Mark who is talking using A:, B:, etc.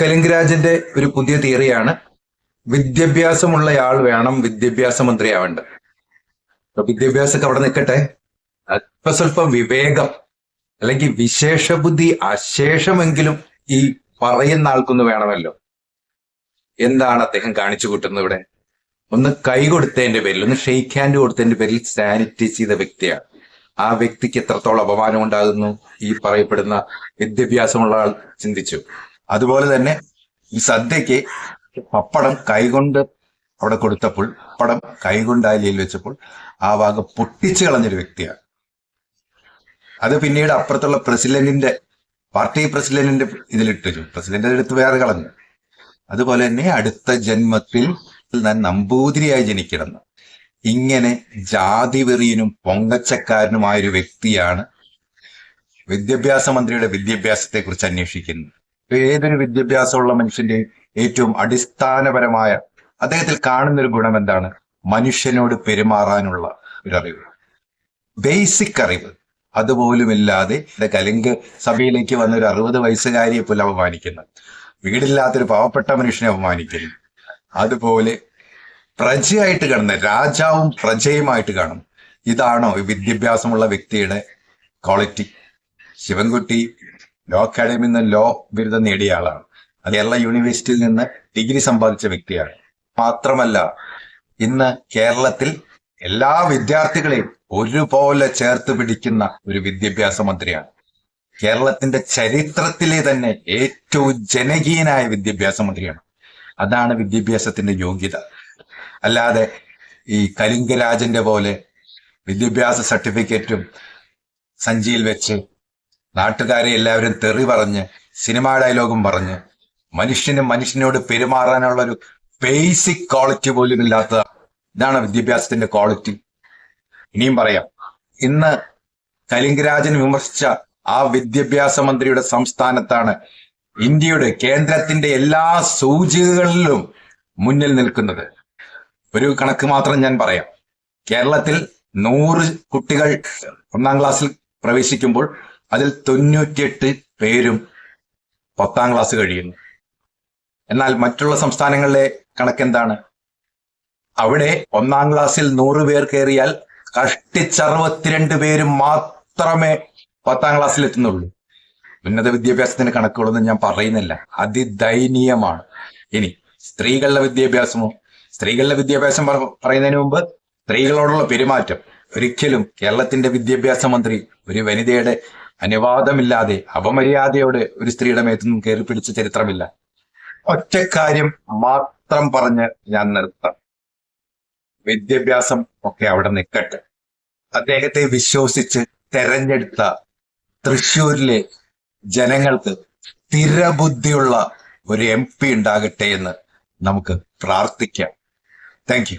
A: കലിംഗരാജന്റെ ഒരു പുതിയ തിയറിയാണ് വിദ്യാഭ്യാസമുള്ളയാൾ വേണം വിദ്യാഭ്യാസ മന്ത്രിയാവേണ്ടത് വിദ്യാഭ്യാസമൊക്കെ അവിടെ നിൽക്കട്ടെ. അല്പ സ്വല്പം വിവേകം അല്ലെങ്കിൽ വിശേഷ ബുദ്ധി അശേഷമെങ്കിലും ഈ പറയുന്ന ആൾക്കൊന്ന് വേണമല്ലോ. എന്താണ് അദ്ദേഹം കാണിച്ചു കൂട്ടുന്നത് ഇവിടെ? ഒന്ന് കൈ കൊടുത്തതിന്റെ പേരിൽ ഒന്ന് ഷെയ്ക്ക് ഹാൻഡ് കൊടുത്തതിന്റെ പേരിൽ സാനിറ്റൈസ് ചെയ്ത വ്യക്തിയാണ്. ആ വ്യക്തിക്ക് എത്രത്തോളം അപമാനം ഉണ്ടാകുന്നു ഈ പറയപ്പെടുന്ന വിദ്യാഭ്യാസമുള്ള ആൾ ചിന്തിച്ചു. അതുപോലെ തന്നെ ഈ സദ്യക്ക് പപ്പടം കൈകൊണ്ട് അവിടെ കൊടുത്തപ്പോൾ പപ്പടം കൈകൊണ്ട് അലിയിൽ വെച്ചപ്പോൾ ആ ഭാഗം പൊട്ടിച്ചു കളഞ്ഞൊരു വ്യക്തിയാണ്. അത് പിന്നീട് അപ്പുറത്തുള്ള പ്രസിഡന്റിന്റെ പാർട്ടി പ്രസിഡന്റിന്റെ ഇതിലിട്ടു. പ്രസിഡന്റിന്റെ അടുത്ത് വേറെ കളഞ്ഞു. അതുപോലെ തന്നെ അടുത്ത ജന്മത്തിൽ ഞാൻ നമ്പൂതിരിയായി ജനിക്കണം ഇങ്ങനെ ജാതി വെറിയനും പൊങ്ങച്ചക്കാരനുമായ ഒരു വ്യക്തിയാണ് വിദ്യാഭ്യാസ മന്ത്രിയുടെ വിദ്യാഭ്യാസത്തെ കുറിച്ച് അന്വേഷിക്കുന്നത്. ഏതൊരു വിദ്യാഭ്യാസമുള്ള മനുഷ്യന്റെ ഏറ്റവും അടിസ്ഥാനപരമായ അദ്ദേഹത്തിൽ കാണുന്ന ഒരു ഗുണം എന്താണ് മനുഷ്യനോട് പെരുമാറാനുള്ള ഒരു അറിവ്. ബേസിക് അറിവ്. അതുപോലുമില്ലാതെ കലിംഗ് സഭയിലേക്ക് വന്ന ഒരു അറുപത് വയസ്സുകാരിയെ പോലും അപമാനിക്കുന്നു. വീടില്ലാത്തൊരു പാവപ്പെട്ട മനുഷ്യനെ അപമാനിക്കുന്നു. അതുപോലെ പ്രജയായിട്ട് കാണുന്ന രാജാവും പ്രജയുമായിട്ട് കാണും. ഇതാണോ വിദ്യാഭ്യാസമുള്ള വ്യക്തിയുടെ ക്വാളിറ്റി ശിവൻകുട്ടി ലോ അക്കാഡമിയിൽ നിന്ന് ലോ ബിരുദം നേടിയ ആളാണ്. അത് കേരള യൂണിവേഴ്സിറ്റിയിൽ നിന്ന് ഡിഗ്രി സമ്പാദിച്ച വ്യക്തിയാണ്. മാത്രമല്ല ഇന്ന് കേരളത്തിൽ എല്ലാ വിദ്യാർത്ഥികളെയും ഒരുപോലെ ചേർത്ത് പിടിക്കുന്ന ഒരു വിദ്യാഭ്യാസ മന്ത്രിയാണ്. കേരളത്തിന്റെ ചരിത്രത്തിലെ തന്നെ ഏറ്റവും ജനകീയനായ വിദ്യാഭ്യാസ മന്ത്രിയാണ്. അതാണ് വിദ്യാഭ്യാസത്തിന്റെ യോഗ്യത. അല്ലാതെ ഈ കലിംഗരാജന്റെ പോലെ വിദ്യാഭ്യാസ സർട്ടിഫിക്കറ്റും സഞ്ചിയിൽ വെച്ച് നാട്ടുകാരെ എല്ലാവരും തെറി പറഞ്ഞ് സിനിമാ ഡയലോഗും പറഞ്ഞ് മനുഷ്യന് മനുഷ്യനോട് പെരുമാറാനുള്ള ഒരു ബേസിക് ക്വാളിറ്റി പോലും ഇല്ലാത്ത ഇതാണ് വിദ്യാഭ്യാസത്തിന്റെ ക്വാളിറ്റി ഇനിയും പറയാം. ഇന്ന് കലിംഗരാജൻ വിമർശിച്ച ആ വിദ്യാഭ്യാസ മന്ത്രിയുടെ സംസ്ഥാനത്താണ് ഇന്ത്യയുടെ കേന്ദ്രത്തിന്റെ എല്ലാ സൂചികകളിലും മുന്നിൽ നിൽക്കുന്നത്. ഒരു കണക്ക് മാത്രം ഞാൻ പറയാം. കേരളത്തിൽ നൂറ് കുട്ടികൾ ഒന്നാം ക്ലാസ്സിൽ പ്രവേശിക്കുമ്പോൾ അതിൽ തൊണ്ണൂറ്റിയെട്ട് പേരും പത്താം ക്ലാസ് കഴിയുന്നു. എന്നാൽ മറ്റുള്ള സംസ്ഥാനങ്ങളിലെ കണക്കെന്താണ്? അവിടെ ഒന്നാം ക്ലാസ്സിൽ നൂറ് പേർ കയറിയാൽ കഷ്ടിച്ചറുപത്തിരണ്ട് പേരും മാത്രമേ പത്താം ക്ലാസ്സിൽ എത്തുന്നുള്ളൂ. ഉന്നത വിദ്യാഭ്യാസത്തിന്റെ കണക്കുകളൊന്നും ഞാൻ പറയുന്നില്ല. അതിദയനീയമാണ്. ഇനി സ്ത്രീകളുടെ വിദ്യാഭ്യാസമോ? സ്ത്രീകളുടെ വിദ്യാഭ്യാസം പറ- പറയുന്നതിന് മുമ്പ് സ്ത്രീകളോടുള്ള പെരുമാറ്റം. ഒരിക്കലും കേരളത്തിന്റെ വിദ്യാഭ്യാസ മന്ത്രി ഒരു വനിതയുടെ അനുവാദമില്ലാതെ അപമര്യാദയോടെ ഒരു സ്ത്രീയുടെ മേത്തുനിന്നും കയറി പിടിച്ച ചരിത്രമില്ല. ഒറ്റക്കാര്യം മാത്രം പറഞ്ഞ് ഞാൻ നിർത്താം. വിദ്യാഭ്യാസം ഒക്കെ അവിടെ നിൽക്കട്ടെ അദ്ദേഹത്തെ വിശ്വസിച്ച് തെരഞ്ഞെടുത്ത തൃശൂരിലെ ജനങ്ങൾക്ക് സ്ഥിരബുദ്ധിയുള്ള ഒരു എം പി ഉണ്ടാകട്ടെ എന്ന് നമുക്ക് പ്രാർത്ഥിക്കാം. താങ്ക്